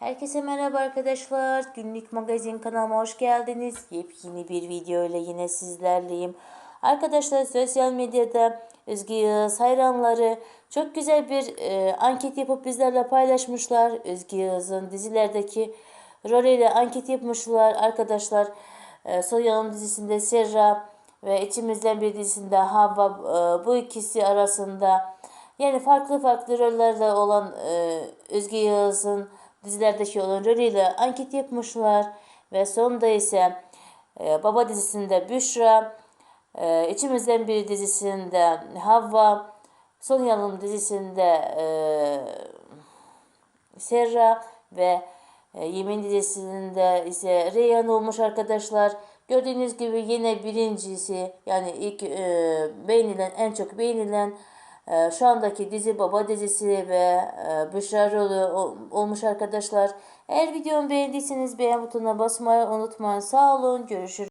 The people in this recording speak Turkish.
Herkese merhaba arkadaşlar. Günlük magazin kanalıma hoş geldiniz. Yepyeni bir video ile yine sizlerleyim. Arkadaşlar sosyal medyada Özge Yağız hayranları çok güzel bir e, anket yapıp bizlerle paylaşmışlar. Özge Yağız'ın dizilerdeki rolüyle anket yapmışlar. Arkadaşlar e, Soyalım dizisinde Serra ve İçimizden bir dizisinde Havva e, bu ikisi arasında yani farklı farklı rollerde olan e, Özge Yağız'ın dizilerdeki olan rolüyle anket yapmışlar. Ve sonunda ise e, Baba dizisinde Büşra, e, İçimizden bir dizisinde Havva, Son Yanım dizisinde e, Serra ve e, Yemin dizisinde ise Reyhan olmuş arkadaşlar. Gördüğünüz gibi yine birincisi yani ilk e, beğenilen en çok beğenilen e, şu andaki dizi Baba dizisi ve e, rolü ol- olmuş arkadaşlar. Eğer videomu beğendiyseniz beğen butonuna basmayı unutmayın. Sağ olun. Görüşürüz.